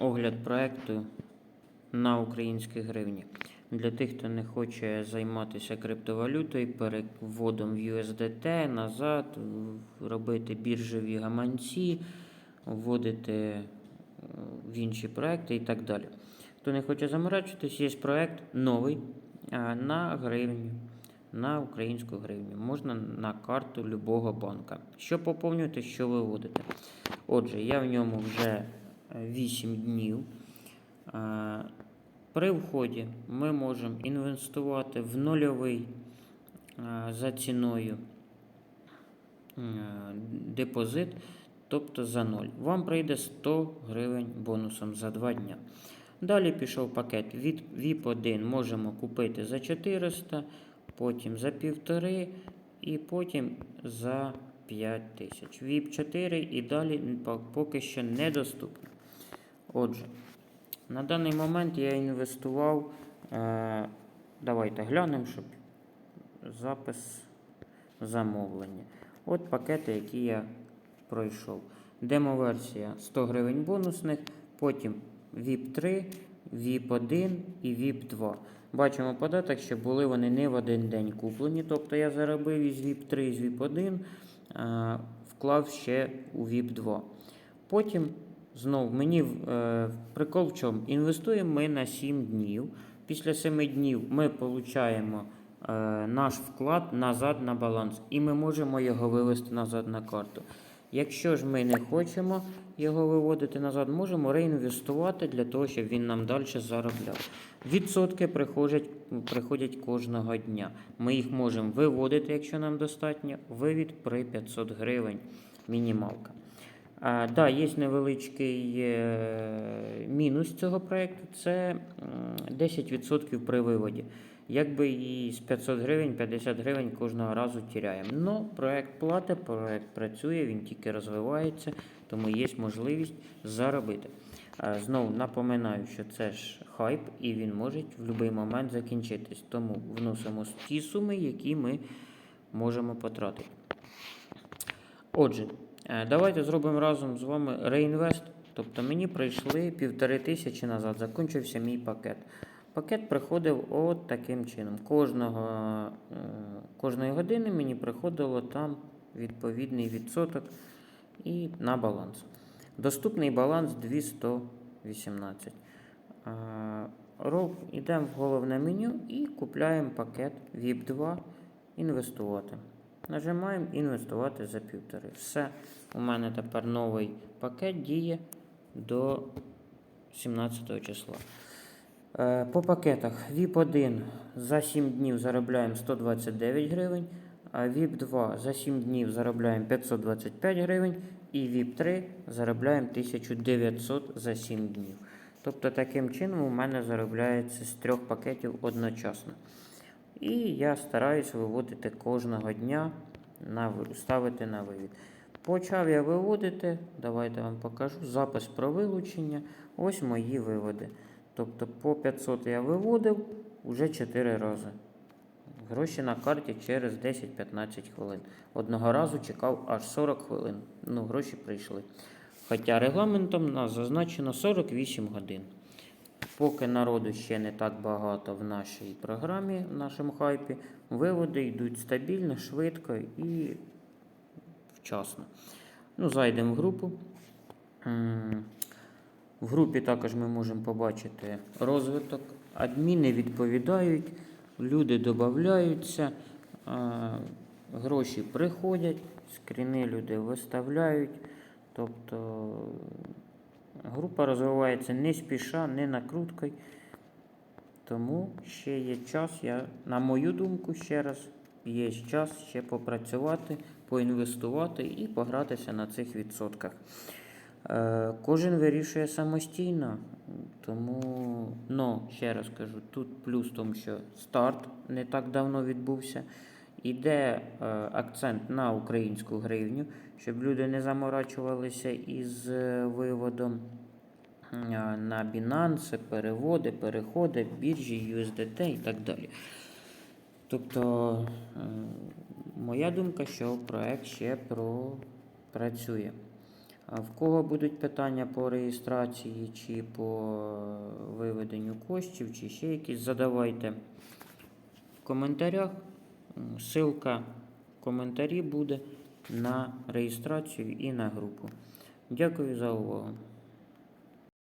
огляд проекту на українській гривні. Для тих, хто не хоче займатися криптовалютою, переводом в USDT назад, робити біржові гаманці, вводити е, в інші проекти і так далі. Хто не хоче заморачуватись, є проект новий на гривню, на українську гривню. Можна на карту любого банка. Що поповнювати, що виводити. Отже, я в ньому вже 8 днів. Е, При вході ми можемо інвестувати в нульовий е, за ціною е, депозит, тобто за 0. Вам прийде 100 гривень бонусом за 2 дня. Далі пішов пакет від VIP1 можемо купити за 400, потім за 1,5 і потім за 5 тисяч. VIP 4 і далі поки що недоступно. Отже, на даний момент я інвестував. Е, давайте глянемо, щоб запис замовлення. От пакети, які я пройшов. Демо-версія 100 гривень бонусних, потім VIP 3, VIP 1 і VIP 2. Бачимо податок, що були вони не в один день куплені. Тобто я заробив із VIP 3 і з VIP 1, е, вклав ще у VIP 2. Потім знов мені е, прикол в чому? Інвестуємо ми на 7 днів. Після 7 днів ми отримуємо е, наш вклад назад на баланс, і ми можемо його вивести назад на карту. Якщо ж ми не хочемо його виводити назад, можемо реінвестувати для того, щоб він нам далі заробляв. Відсотки приходять, приходять кожного дня. Ми їх можемо виводити, якщо нам достатньо. Вивід при 500 гривень мінімалка. А, да, є невеличкий е, мінус цього проєкту це 10% при виводі. Якби і з 500 гривень 50 гривень кожного разу тіряємо. Ну, проєкт платить, проєкт працює, він тільки розвивається, тому є можливість заробити. Знову напоминаю, що це ж хайп і він може в будь-який момент закінчитись. Тому вносимо ті суми, які ми можемо потратити. Отже, давайте зробимо разом з вами реінвест. Тобто мені прийшли півтори тисячі назад, закінчився мій пакет. Пакет приходив от таким чином. Кожного, е, кожної години мені приходило там відповідний відсоток і на баланс. Доступний баланс 218. Е, Йдемо в головне меню і купляємо пакет VIP 2 інвестувати. Нажимаємо інвестувати за півтори. Все. У мене тепер новий пакет діє до 17 числа. Е, По пакетах VIP 1 за 7 днів заробляємо 129 гривень, а VIP 2 за 7 днів заробляємо 525 гривень, і VIP 3 заробляємо 1900 за 7 днів. Тобто таким чином у мене заробляється з трьох пакетів одночасно. І я стараюсь виводити кожного дня, на, ставити на вивід. Почав я виводити, давайте вам покажу запис про вилучення. Ось мої виводи. Тобто по 500 я виводив вже 4 рази. Гроші на карті через 10-15 хвилин. Одного разу чекав аж 40 хвилин. Ну, гроші прийшли. Хоча регламентом у нас зазначено 48 годин. Поки народу ще не так багато в нашій програмі, в нашому хайпі, виводи йдуть стабільно, швидко і вчасно. Ну, зайдемо в групу. В групі також ми можемо побачити розвиток. Адміни відповідають, люди додаються, гроші приходять, скріни люди виставляють. Тобто група розвивається не спіша, не накруткою. Тому ще є час, я, на мою думку, ще раз, є час ще попрацювати, поінвестувати і погратися на цих відсотках. Е, кожен вирішує самостійно, тому, ну, ще раз кажу, тут плюс в тому, що старт не так давно відбувся. Іде е, акцент на українську гривню, щоб люди не заморачувалися із е, виводом е, на Binance, переводи, переходи, біржі, USDT і так далі. Тобто, е, моя думка, що проект ще пропрацює. В кого будуть питання по реєстрації чи по виведенню коштів, чи ще якісь, задавайте в коментарях. М, Ссылка в коментарі буде на реєстрацію і на групу. Дякую за увагу.